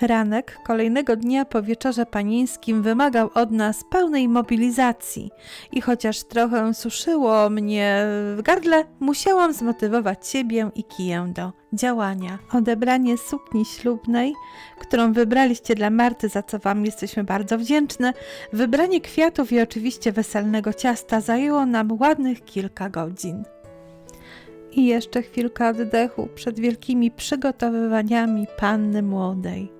Ranek kolejnego dnia po wieczorze panieńskim wymagał od nas pełnej mobilizacji i chociaż trochę suszyło mnie w gardle, musiałam zmotywować siebie i kiję do działania. Odebranie sukni ślubnej, którą wybraliście dla Marty, za co Wam jesteśmy bardzo wdzięczne, wybranie kwiatów i oczywiście weselnego ciasta zajęło nam ładnych kilka godzin. I jeszcze chwilka oddechu przed wielkimi przygotowywaniami panny młodej.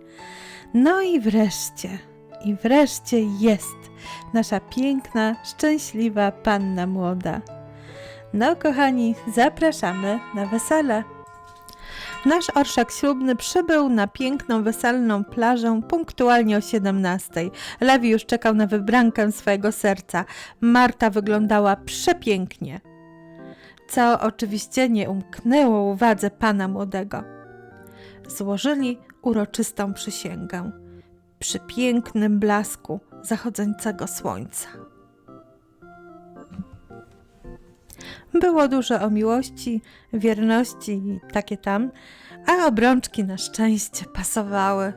No i wreszcie, i wreszcie jest nasza piękna, szczęśliwa panna młoda. No, kochani, zapraszamy na wesele. Nasz orszak ślubny przybył na piękną, weselną plażę punktualnie o 17. Lewi już czekał na wybrankę swojego serca. Marta wyglądała przepięknie co oczywiście nie umknęło uwadze pana młodego. Złożyli uroczystą przysięgę przy pięknym blasku zachodzącego słońca. Było dużo o miłości, wierności i takie tam, a obrączki na szczęście pasowały.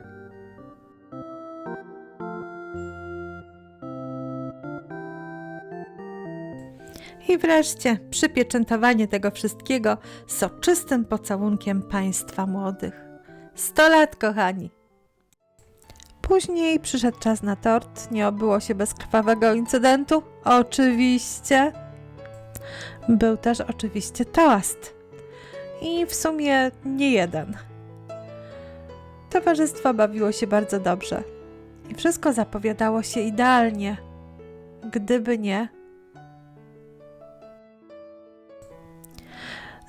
I wreszcie przypieczętowanie tego wszystkiego soczystym pocałunkiem państwa młodych. Sto lat, kochani! Później przyszedł czas na tort. Nie obyło się bez krwawego incydentu. Oczywiście. Był też oczywiście toast. I w sumie nie jeden. Towarzystwo bawiło się bardzo dobrze. I wszystko zapowiadało się idealnie. Gdyby nie,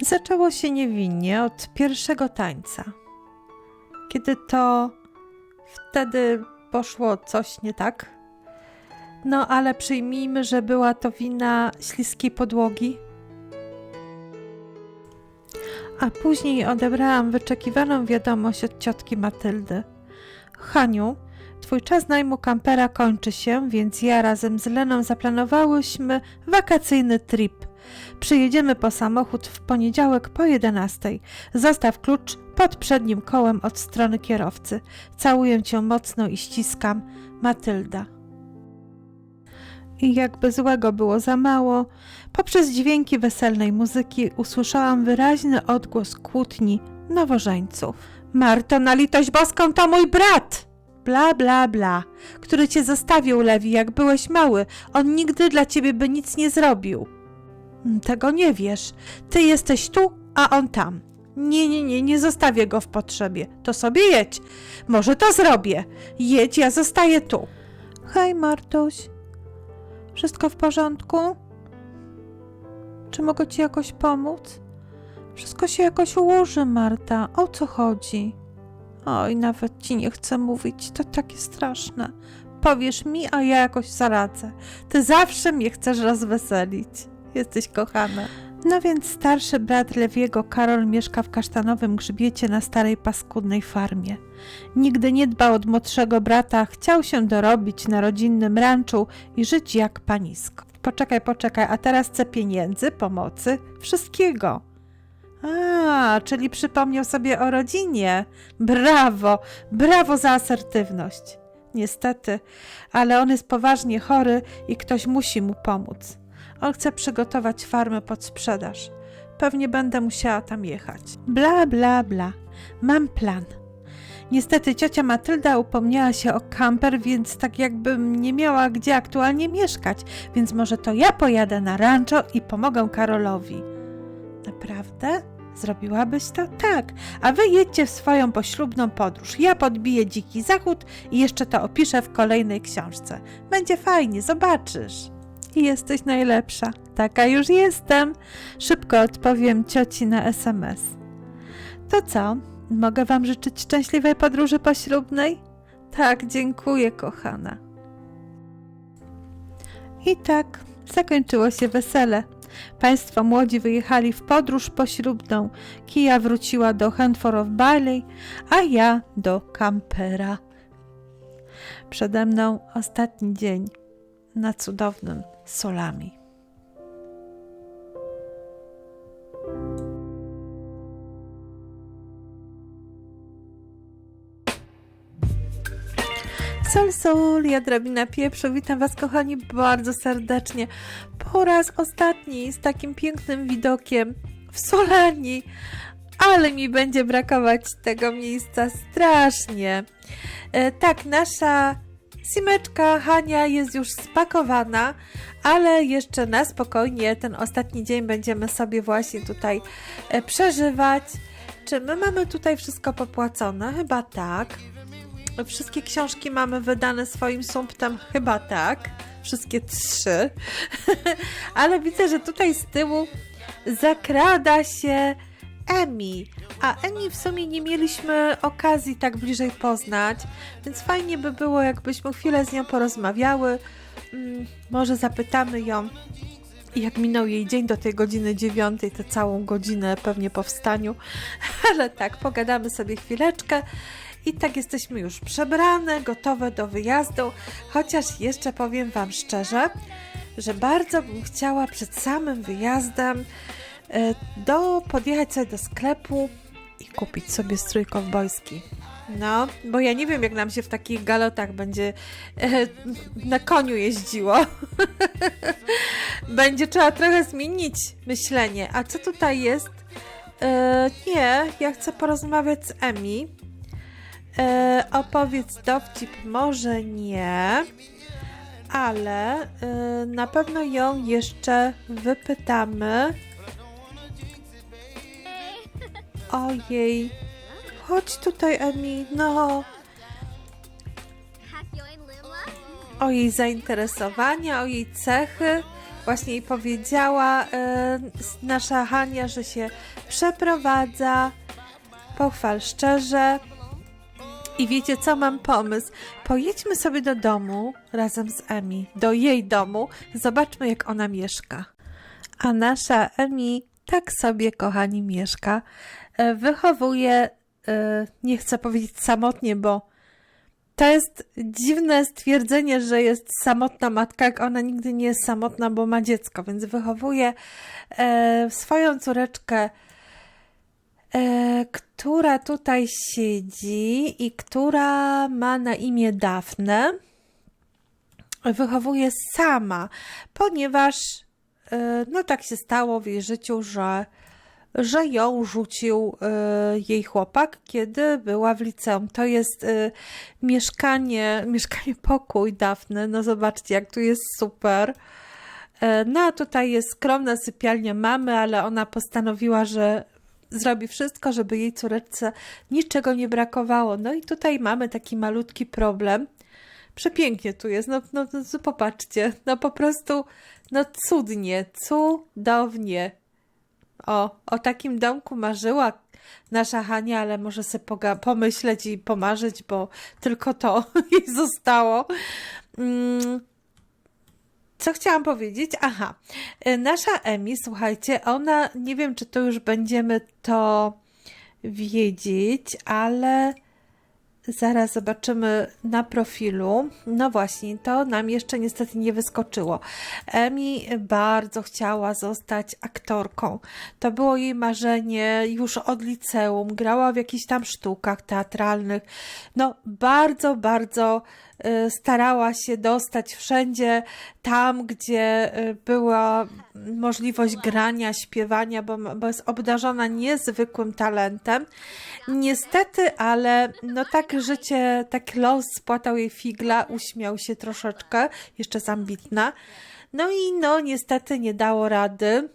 Zaczęło się niewinnie od pierwszego tańca. Kiedy to wtedy poszło coś nie tak. No ale przyjmijmy, że była to wina śliskiej podłogi. A później odebrałam wyczekiwaną wiadomość od ciotki Matyldy. Haniu, twój czas najmu kampera kończy się, więc ja razem z Leną zaplanowałyśmy wakacyjny trip – Przyjedziemy po samochód w poniedziałek po 11. Zostaw klucz pod przednim kołem od strony kierowcy. Całuję cię mocno i ściskam. Matylda. I jakby złego było za mało, poprzez dźwięki weselnej muzyki usłyszałam wyraźny odgłos kłótni nowożeńców. Marto, na litość boską, to mój brat! Bla, bla, bla, który cię zostawił, Lewi, jak byłeś mały. On nigdy dla ciebie by nic nie zrobił. Tego nie wiesz. Ty jesteś tu, a on tam. Nie, nie, nie, nie zostawię go w potrzebie. To sobie jedź. Może to zrobię. Jedź, ja zostaję tu. Hej, Martuś. Wszystko w porządku? Czy mogę ci jakoś pomóc? Wszystko się jakoś ułoży, Marta. O co chodzi? Oj, nawet ci nie chcę mówić. To takie straszne. Powiesz mi, a ja jakoś zaradzę. Ty zawsze mnie chcesz rozweselić. Jesteś kochana. No więc starszy brat Lewiego, Karol, mieszka w kasztanowym grzbiecie na starej paskudnej farmie. Nigdy nie dbał od młodszego brata, chciał się dorobić na rodzinnym ranczu i żyć jak panisko. Poczekaj, poczekaj, a teraz chcę pieniędzy, pomocy, wszystkiego. A, czyli przypomniał sobie o rodzinie. Brawo, brawo za asertywność. Niestety, ale on jest poważnie chory i ktoś musi mu pomóc. On chce przygotować farmę pod sprzedaż. Pewnie będę musiała tam jechać. Bla, bla, bla. Mam plan. Niestety ciocia Matylda upomniała się o kamper, więc tak jakbym nie miała gdzie aktualnie mieszkać, więc może to ja pojadę na rancho i pomogę Karolowi. Naprawdę? Zrobiłabyś to? Tak. A wy jedźcie w swoją poślubną podróż. Ja podbiję dziki zachód i jeszcze to opiszę w kolejnej książce. Będzie fajnie, zobaczysz jesteś najlepsza. Taka już jestem. Szybko odpowiem cioci na SMS. To co? Mogę wam życzyć szczęśliwej podróży poślubnej? Tak, dziękuję, kochana. I tak zakończyło się wesele. Państwo młodzi wyjechali w podróż poślubną. Kija wróciła do Handford of Bailey, a ja do kampera. Przede mną ostatni dzień na cudownym solami. Sol, sol, ja drabina pieprzu, witam Was kochani bardzo serdecznie. Po raz ostatni z takim pięknym widokiem w Solanii, ale mi będzie brakować tego miejsca strasznie. E, tak, nasza Simeczka Hania jest już spakowana, ale jeszcze na spokojnie ten ostatni dzień będziemy sobie właśnie tutaj e, przeżywać. Czy my mamy tutaj wszystko popłacone? Chyba tak. Wszystkie książki mamy wydane swoim sumptem? Chyba tak. Wszystkie trzy. Ale widzę, że tutaj z tyłu zakrada się Emi. A Emi w sumie nie mieliśmy okazji tak bliżej poznać, więc fajnie by było, jakbyśmy chwilę z nią porozmawiały. Mm, może zapytamy ją, jak minął jej dzień do tej godziny dziewiątej, tę całą godzinę pewnie po wstaniu. Ale tak, pogadamy sobie chwileczkę. I tak jesteśmy już przebrane, gotowe do wyjazdu, chociaż jeszcze powiem Wam szczerze, że bardzo bym chciała przed samym wyjazdem do, podjechać sobie do sklepu i kupić sobie strój kowbojski. No, bo ja nie wiem, jak nam się w takich galotach będzie e, na koniu jeździło. będzie trzeba trochę zmienić myślenie. A co tutaj jest? E, nie, ja chcę porozmawiać z Emi. E, opowiedz dowcip, może nie, ale e, na pewno ją jeszcze wypytamy. Ojej, chodź tutaj, Emi, no. O jej zainteresowania, o jej cechy. Właśnie jej powiedziała e, nasza Hania, że się przeprowadza. Pochwal szczerze. I wiecie co, mam pomysł. Pojedźmy sobie do domu razem z Emi, do jej domu, zobaczmy jak ona mieszka. A nasza Emi tak sobie, kochani, mieszka. E, Wychowuje, e, nie chcę powiedzieć samotnie, bo to jest dziwne stwierdzenie, że jest samotna matka, jak ona nigdy nie jest samotna, bo ma dziecko, więc wychowuje e, swoją córeczkę która tutaj siedzi i która ma na imię Dafne, wychowuje sama, ponieważ no tak się stało w jej życiu, że, że ją rzucił e, jej chłopak, kiedy była w liceum. To jest e, mieszkanie, mieszkanie pokój Dafne. No zobaczcie, jak tu jest super. E, No a tutaj jest skromna sypialnia mamy, ale ona postanowiła, że zrobi wszystko, żeby jej córeczce niczego nie brakowało. No i tutaj mamy taki malutki problem. Przepięknie tu jest, no, no, no popatrzcie, no po prostu, no cudnie, cudownie. O, o takim domku marzyła nasza Hania, ale może sobie pomyśleć i pomarzyć, bo tylko to jej zostało. Mm. Co chciałam powiedzieć? Aha, y, nasza Emi, słuchajcie, ona, nie wiem, czy to już będziemy to wiedzieć, ale zaraz zobaczymy na profilu. No właśnie, to nam jeszcze niestety nie wyskoczyło. Emi bardzo chciała zostać aktorką. To było jej marzenie już od liceum. Grała w jakichś tam sztukach teatralnych. No, bardzo, bardzo y, starała się dostać wszędzie tam, gdzie y, była możliwość grania, śpiewania, bo, bo jest obdarzona niezwykłym talentem. Niestety, ale no tak życie, tak los spłatał jej figla, uśmiał się troszeczkę, jeszcze jest ambitna. No i no niestety nie dało rady.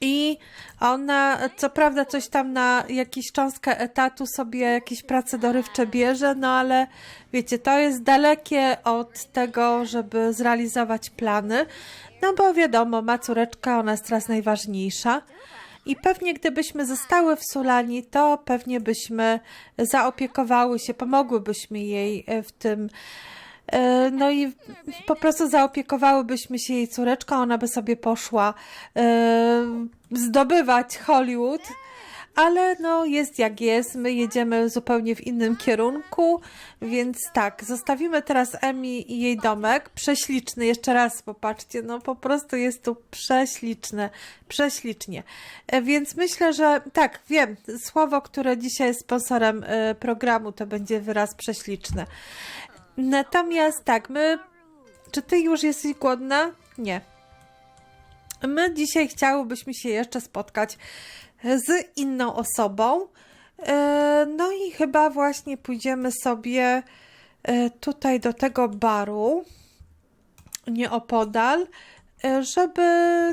I ona, co prawda, coś tam na jakąś cząstkę etatu sobie jakieś prace dorywcze bierze, no ale wiecie, to jest dalekie od tego, żeby zrealizować plany. No bo wiadomo, ma córeczka, ona jest teraz najważniejsza. I pewnie gdybyśmy zostały w Sulani, to pewnie byśmy zaopiekowały się, pomogłybyśmy jej e, w tym. E, No i po prostu zaopiekowałybyśmy się jej córeczką, ona by sobie poszła e, zdobywać Hollywood. Ale no jest jak jest, my jedziemy zupełnie w innym kierunku, więc tak, zostawimy teraz Emi i jej domek, prześliczny, jeszcze raz popatrzcie, no po prostu jest tu prześliczne, prześlicznie. E, Więc myślę, że tak, wiem, słowo, które dzisiaj jest sponsorem programu, to będzie wyraz prześliczne. Natomiast tak, my. Czy ty już jesteś głodna? Nie. My dzisiaj chciałybyśmy się jeszcze spotkać z inną osobą. E, No i chyba właśnie pójdziemy sobie e, tutaj do tego baru nieopodal, żeby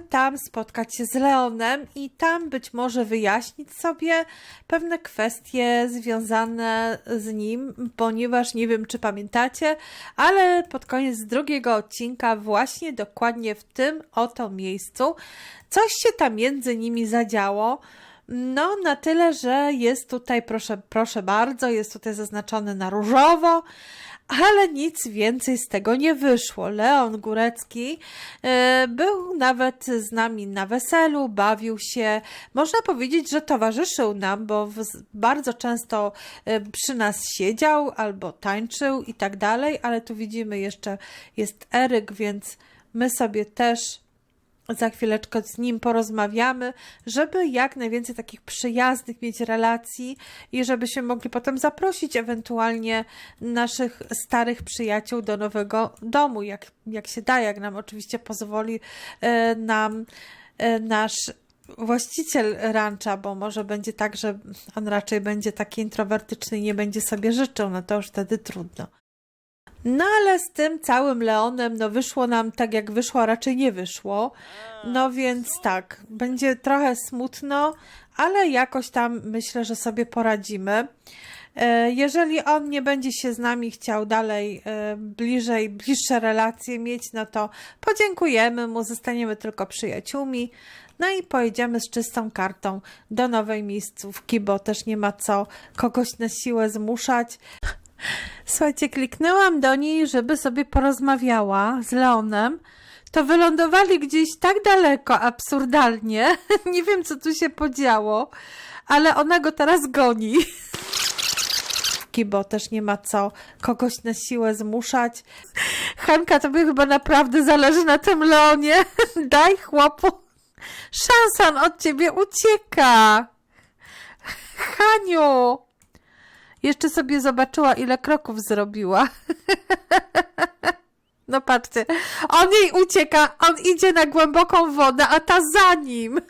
tam spotkać się z Leonem i tam być może wyjaśnić sobie pewne kwestie związane z nim, ponieważ nie wiem, czy pamiętacie, ale pod koniec drugiego odcinka, właśnie dokładnie w tym oto miejscu, coś się tam między nimi zadziało. No, na tyle, że jest tutaj, proszę, proszę bardzo, jest tutaj zaznaczony na różowo, ale nic więcej z tego nie wyszło. Leon Górecki e, był nawet z nami na weselu, bawił się. Można powiedzieć, że towarzyszył nam, bo bardzo często e, przy nas siedział albo tańczył i tak dalej, ale tu widzimy jeszcze jest Eryk, więc my sobie też za chwileczkę z nim porozmawiamy, żeby jak najwięcej takich przyjaznych mieć relacji i żebyśmy mogli potem zaprosić ewentualnie naszych starych przyjaciół do nowego domu, jak, jak się da, jak nam oczywiście pozwoli e, nam e, nasz właściciel rancha, bo może będzie tak, że on raczej będzie taki introwertyczny i nie będzie sobie życzył, no to już wtedy trudno. No ale z tym całym Leonem, no wyszło nam tak jak wyszło, a raczej nie wyszło. No więc tak, będzie trochę smutno, ale jakoś tam myślę, że sobie poradzimy. E, Jeżeli on nie będzie się z nami chciał dalej e, bliżej, bliższe relacje mieć, no to podziękujemy mu, zostaniemy tylko przyjaciółmi. No i pojedziemy z czystą kartą do nowej miejscówki, bo też nie ma co kogoś na siłę zmuszać. Słuchajcie, kliknęłam do niej, żeby sobie porozmawiała z Leonem. To wylądowali gdzieś tak daleko, absurdalnie. Nie wiem, co tu się podziało, ale ona go teraz goni. Bo też nie ma co kogoś na siłę zmuszać. Hanka, tobie chyba naprawdę zależy na tym Leonie. Daj chłopu. Szansa, on od ciebie ucieka. Haniu. Jeszcze sobie zobaczyła, ile kroków zrobiła. No patrzcie, on jej ucieka, on idzie na głęboką wodę, a ta za nim.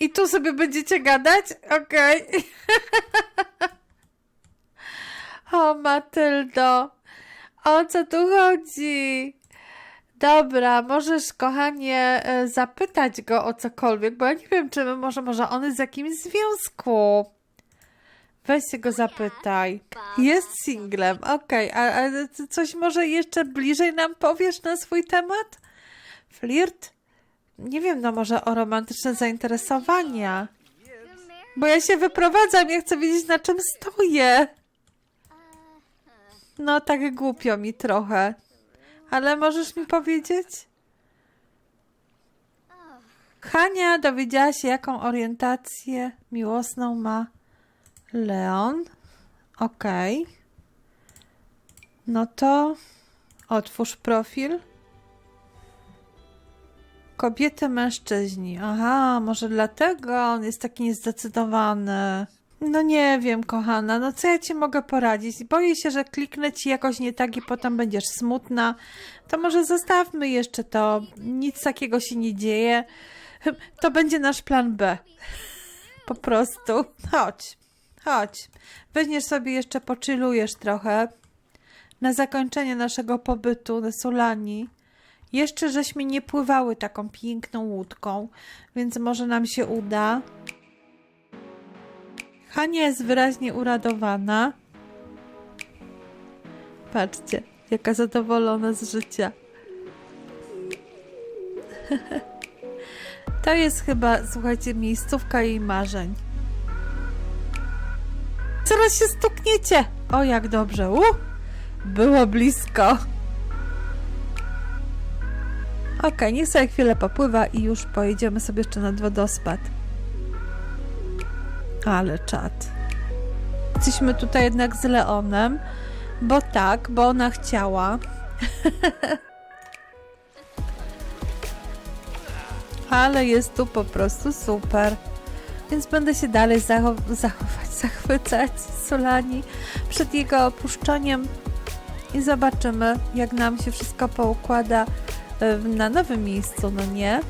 I tu sobie będziecie gadać? Okej. O, Matyldo, o co tu chodzi? Dobra, możesz, kochanie, e, zapytać go o cokolwiek, bo ja nie wiem, czy my może, może on jest w jakimś związku. Weź się go zapytaj. Jest singlem, okej, a, a ty coś może jeszcze bliżej nam powiesz na swój temat? Flirt? Nie wiem, no może o romantyczne zainteresowania. Bo ja się wyprowadzam, ja chcę wiedzieć na czym stoję. No tak głupio mi trochę. Ale możesz mi powiedzieć? Hania dowiedziała się, jaką orientację miłosną ma Leon. Okej. No to otwórz profil. Kobiety, mężczyźni. Aha, może dlatego on jest taki niezdecydowany. No nie wiem, kochana, no co ja ci mogę poradzić? Boję się, że kliknę ci jakoś nie tak i potem będziesz smutna. To może zostawmy jeszcze to. Nic takiego się nie dzieje. To będzie nasz plan B. Po prostu. Chodź, chodź. Weźmiesz sobie jeszcze, poczylujesz trochę. Na zakończenie naszego pobytu na Solani. Jeszcze żeśmy nie pływały taką piękną łódką, więc może nam się uda. Hania jest wyraźnie uradowana. Patrzcie, jaka zadowolona z życia. To jest chyba, słuchajcie, miejscówka jej marzeń. Zaraz się stukniecie! O, jak dobrze. Uh, było blisko. Okej, niech sobie chwilę popływa i już pojedziemy sobie jeszcze nad wodospad. Ale czad. Jesteśmy tutaj jednak z Leonem, bo tak, bo ona chciała. Ale jest tu po prostu super. Więc będę się dalej zachow- zachować, zachwycać Solani przed jego opuszczeniem i zobaczymy, jak nam się wszystko poukłada e, na nowym miejscu, no nie?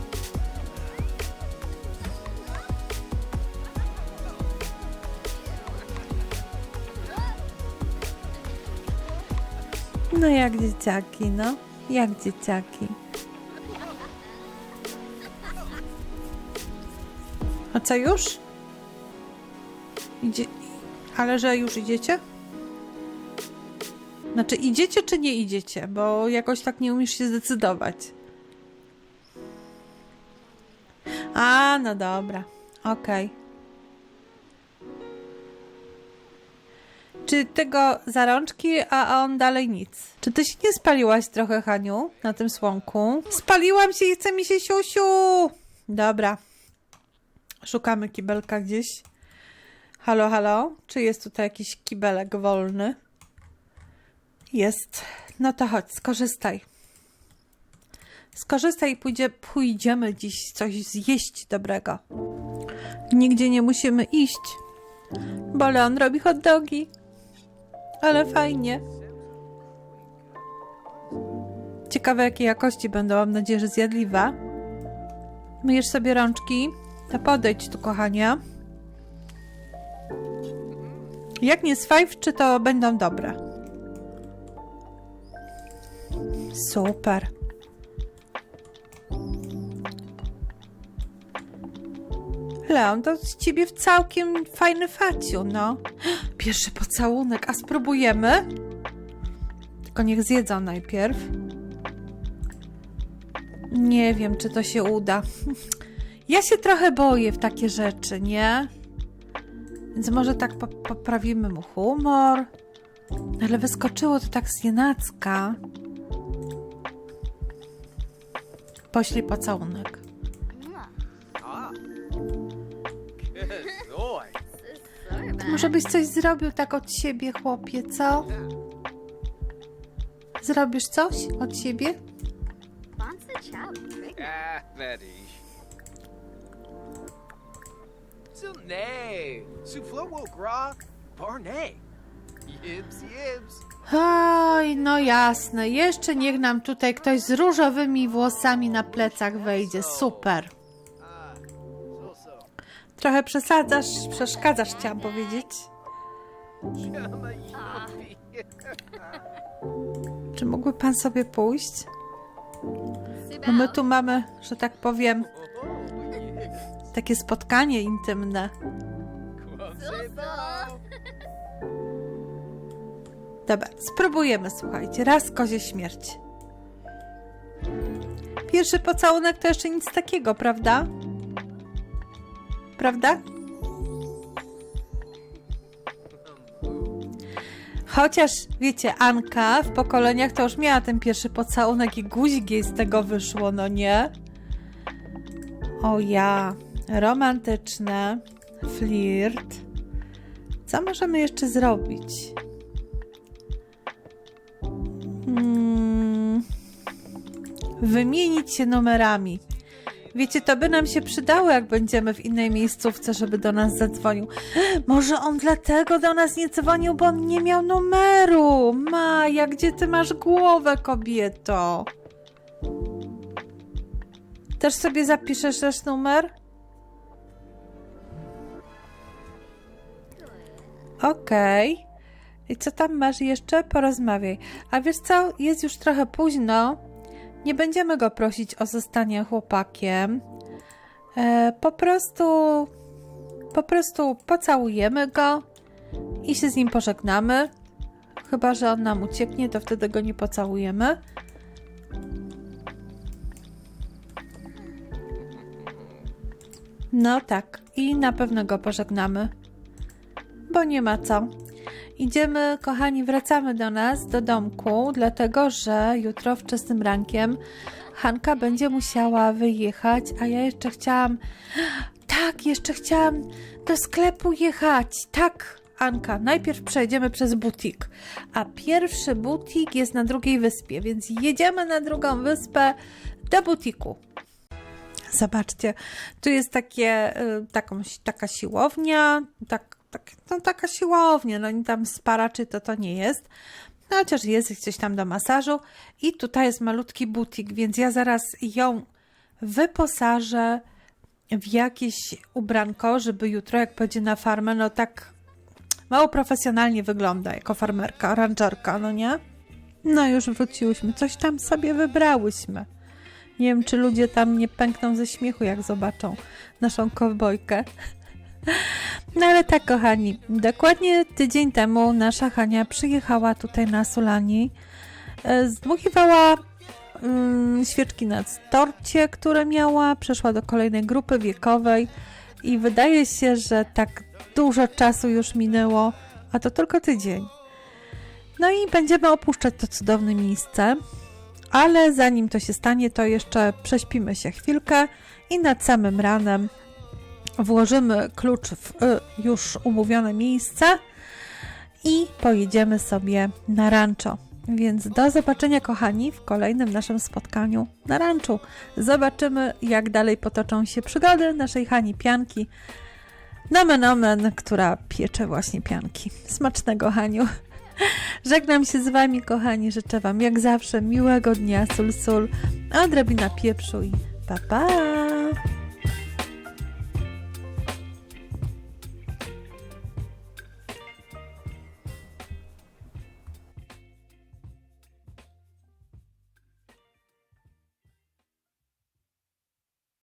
No jak dzieciaki, no. Jak dzieciaki. A co już? Idzie... Ale że już idziecie? Znaczy idziecie czy nie idziecie? Bo jakoś tak nie umiesz się zdecydować. A, no dobra. Okej. Czy tego zarączki, a on dalej nic? Czy ty się nie spaliłaś trochę, Haniu, na tym słonku? Spaliłam się i chce mi się siusiu! Dobra. Szukamy kibelka gdzieś. Halo, halo? Czy jest tutaj jakiś kibelek wolny? Jest. No to chodź, skorzystaj. Skorzystaj i pójdzie, pójdziemy dziś coś zjeść dobrego. Nigdzie nie musimy iść, bo Leon robi hot dogi. Ale fajnie. Ciekawe jakiej jakości będą, mam nadzieję, że zjadliwe. Myjesz sobie rączki? To podejdź tu, kochania. Jak nie swajwczy, to będą dobre. Super. Leon, to z ciebie w całkiem fajny faciu, no. Pierwszy pocałunek, a spróbujemy? Tylko niech zjedzą najpierw. Nie wiem, czy to się uda. Ja się trochę boję w takie rzeczy, nie? Więc może tak po poprawimy mu humor. Ale wyskoczyło to tak z nienacka. Poślij pocałunek. Może byś coś zrobił tak od siebie, chłopie, co? Zrobisz coś od siebie? Oj, no jasne. Jeszcze niech nam tutaj ktoś z różowymi włosami na plecach wejdzie. Super. Trochę przesadzasz, przeszkadzasz, chciałam powiedzieć. Czy mógłby pan sobie pójść? Bo my tu mamy, że tak powiem, takie spotkanie intymne. Dobra, spróbujemy, słuchajcie. Raz kozie śmierć. Pierwszy pocałunek to jeszcze nic takiego, prawda? Prawda? Chociaż, wiecie, Anka w pokoleniach to już miała ten pierwszy pocałunek i guzik jej z tego wyszło, no nie? O ja, romantyczne, flirt. Co możemy jeszcze zrobić? Hmm. Wymienić się numerami. Wiecie, to by nam się przydało, jak będziemy w innej miejscówce, żeby do nas zadzwonił. Może on dlatego do nas nie dzwonił, bo on nie miał numeru. Maja, gdzie ty masz głowę, kobieto? Też sobie zapiszesz też numer? Okej. I co tam masz jeszcze? Porozmawiaj. A wiesz co? Jest już trochę późno. Nie będziemy go prosić o zostanie chłopakiem. E, po prostu. Po prostu pocałujemy go i się z nim pożegnamy. Chyba, że on nam ucieknie, to wtedy go nie pocałujemy. No tak, i na pewno go pożegnamy. Bo nie ma co. Idziemy, kochani, wracamy do nas, do domku, dlatego że jutro wczesnym rankiem Hanka będzie musiała wyjechać, a ja jeszcze chciałam. Tak, jeszcze chciałam do sklepu jechać. Tak, Anka, najpierw przejdziemy przez butik, a pierwszy butik jest na drugiej wyspie, więc jedziemy na drugą wyspę do butiku. Zobaczcie, tu jest takie, y, taką, taka siłownia, tak, tak, no taka siłownia, no tam spara, czy to to nie jest. No chociaż jest gdzieś tam do masażu i tutaj jest malutki butik, więc ja zaraz ją wyposażę w jakieś ubranko, żeby jutro jak pójdzie na farmę, no tak mało profesjonalnie wygląda jako farmerka, rangerka, no nie? No już wróciłyśmy, coś tam sobie wybrałyśmy. Nie wiem, czy ludzie tam nie pękną ze śmiechu, jak zobaczą naszą kowbojkę. No ale tak, kochani, dokładnie tydzień temu nasza Hania przyjechała tutaj na Sulani. e, Zdmuchiwała mm, świeczki na torcie, które miała, przeszła do kolejnej grupy wiekowej i wydaje się, że tak dużo czasu już minęło, a to tylko tydzień. No i będziemy opuszczać to cudowne miejsce, ale zanim to się stanie, to jeszcze prześpimy się chwilkę i nad samym ranem włożymy klucz w y, już umówione miejsce i pojedziemy sobie na rancho. Więc do zobaczenia, kochani, w kolejnym naszym spotkaniu na ranczu. Zobaczymy, jak dalej potoczą się przygody naszej Hani Pianki. Nomen omen, która piecze właśnie pianki. Smacznego, Haniu. Żegnam się z Wami, kochani. Życzę Wam jak zawsze miłego dnia, sul sul, odrobina pieprzu i pa pa!